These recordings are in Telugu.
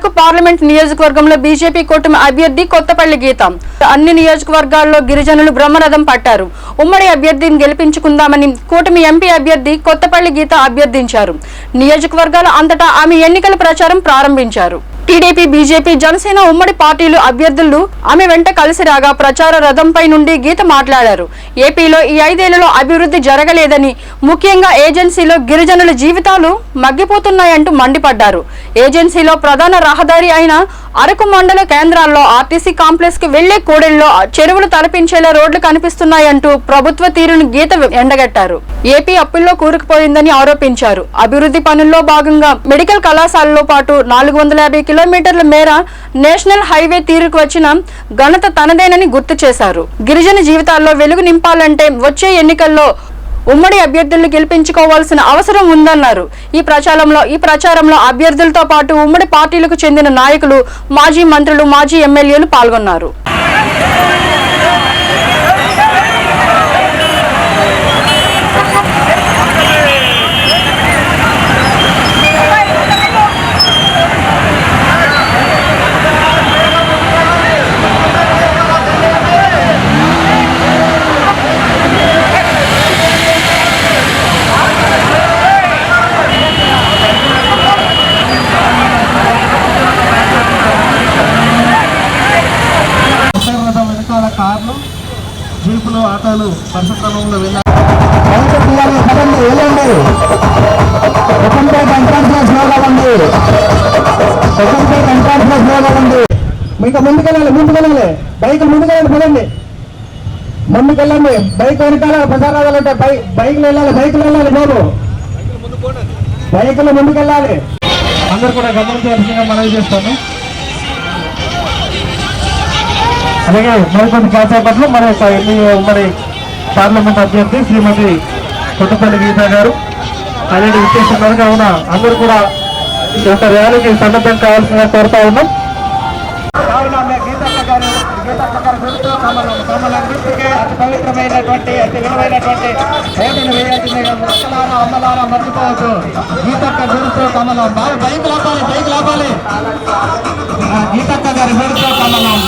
అరకు పార్లమెంట్ నియోజకవర్గంలో బీజేపీ కూటమి అభ్యర్థి కొత్తపల్లి గీత. అన్ని నియోజకవర్గాల్లో గిరిజనులు బ్రహ్మరథం పట్టారు. ఉమ్మడి అభ్యర్థిని గెలిపించుకుందామని కూటమి ఎంపీ అభ్యర్థి కొత్తపల్లి గీత అభ్యర్థించారు. నియోజకవర్గాల అంతటా ఆమె ఎన్నికల ప్రచారం ప్రారంభించారు. టీడీపీ బీజేపీ జనసేన ఉమ్మడి పార్టీలు అభ్యర్థులు ఆమె వెంట కలిసి రాగా ప్రచార రథంపై నుండి గీత మాట్లాడారు. ఏపీలో ఈ ఐదేళ్ళలో అభివృద్ధి జరగలేదని ముఖ్యంగా ఏజెన్సీలో గిరిజనుల జీవితాలు మగ్గిపోతున్నాయంటూ మండిపడ్డారు. ఏజెన్సీలో ప్రధాన రహదారి అయిన అరకు మండల కేంద్రాల్లో ఆర్టీసీ కాంప్లెక్స్కు వెళ్ళే కూడెల్లో చెరువులు తలపించేలా రోడ్లు కనిపిస్తున్నాయంటూ ప్రభుత్వ తీరును గీత ఎండగట్టారు. ఏపీ అప్పుల్లో కూరుకుపోయిందని ఆరోపించారు. అభివృద్ధి పనుల్లో భాగంగా మెడికల్ కళాశాలలో పాటు నాలుగు వందల యాభై కిలోమీటర్ల మేర నేషనల్ హైవే తీరుకు వచ్చిన ఘనత తనదేనని గుర్తు చేశారు. గిరిజన జీవితాల్లో వెలుగు నింపాలంటే వచ్చే ఎన్నికల్లో ఉమ్మడి అభ్యర్థులను గెలిపించుకోవాల్సిన అవసరం ఉందన్నారు. ఈ ప్రచారంలో ఈ ప్రచారంలో అభ్యర్థులతో పాటు ఉమ్మడి పార్టీలకు చెందిన నాయకులు మాజీ మంత్రులు మాజీ ఎమ్మెల్యేలు పాల్గొన్నారు. జీపులు ఆటోలు వరుస క్రమంలో వెళ్ళాలి ఇంకా ముందుకెళ్ళాలి ముందుకెళ్ళాలి. బైక్ ముందుకెళ్ళండి పదండి. ముందుకెళ్ళండి. బైక్ వెనకాల ప్రసారాలు ఉంటాయి బైక్ బైక్లు వెళ్ళాలి బైక్లు వెళ్ళాలి బాబు. బైక్లు ముందుకెళ్ళాలి. అందరు కూడా గమనించవలసిందిగా మనవి చేస్తాను. అలాగే మరికొన్ని కాసేపట్లో మన మరి పార్లమెంట్ అభ్యర్థి శ్రీమతి కొత్తపల్లి గీత గారు. అలాంటి విశేషం కావున అందరూ కూడా ఈ యొక్క ర్యాలీకి సన్నద్ధం కావాల్సిన కోరుతా ఉన్నాం. పవిత్రమైనటువంటి అతి విలువైనటువంటి ఓటును వేయాల్సిందిగా అమ్మలారా మర్చిపోవచ్చు గీతక్క గురుతో కమలం. బాగా బైక్ లాపాలి బైక్ లాపాలి. గీతక్క గారి గురుతో కమలం.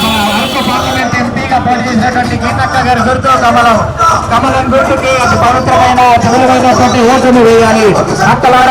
మన పార్లమెంట్ ఎంపీగా పోటీ చేసినటువంటి గీతక్క గారి గురుతో కమలం. కమలం గుర్తుకి అతి పవిత్రమైన అతి విలువైనటువంటి ఓటును వేయాలి. అక్కలాడ